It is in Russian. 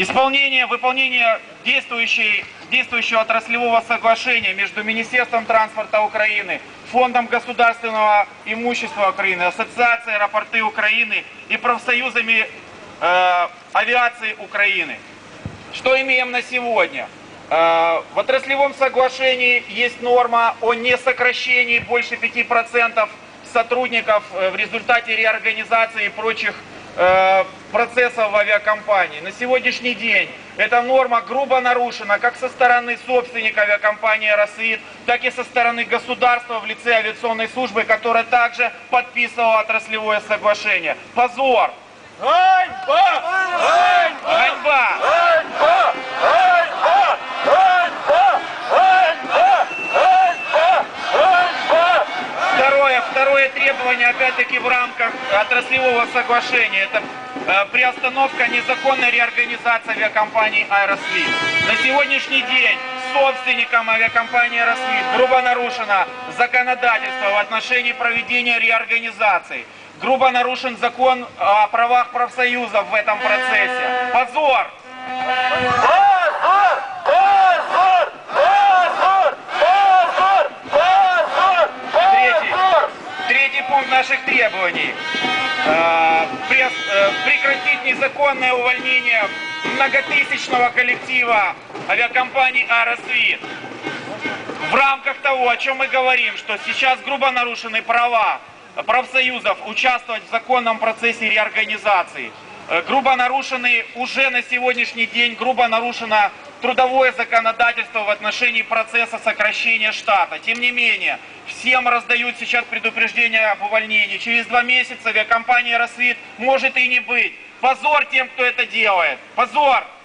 Исполнение, выполнение действующей, действующего отраслевого соглашения между Министерством транспорта Украины, Фондом государственного имущества Украины, Ассоциацией аэропорты Украины и профсоюзами э, авиации Украины. Что имеем на сегодня? Э, В отраслевом соглашении есть норма о несокращении больше 5% сотрудников э, в результате реорганизации и прочих процессов в авиакомпании. На сегодняшний день эта норма грубо нарушена как со стороны собственника авиакомпании «Росвит», так и со стороны государства в лице авиационной службы, которая также подписывала отраслевое соглашение. Позор! Ганьба! Ганьба! Ганьба! Ганьба! Ганьба! Ганьба! Ганьба! Ганьба! Второе, требование, опять-таки, в рамках отраслевого соглашения, это э, приостановка незаконной реорганизации авиакомпании «Аэросвит». На сегодняшний день собственником авиакомпании «Аэросвит» грубо нарушено законодательство в отношении проведения реорганизации. Грубо нарушен закон о правах профсоюзов в этом процессе. Позор! Позор! Позор! Позор! Позор! Третий. Позор! Третий пункт наших требований. Э, э, Прекратить незаконное увольнение многотысячного коллектива авиакомпании «Аэросвит». В рамках того, о чем мы говорим, что сейчас грубо нарушены права профсоюзов участвовать в законном процессе реорганизации. Э, Грубо нарушены уже на сегодняшний день, грубо нарушено трудовое законодательство в отношении процесса сокращения штата. Тем не менее, всем раздают сейчас предупреждение об увольнении. Через два месяца авиакомпания «Рассвет» может и не быть. Позор тем, кто это делает. Позор! Позор!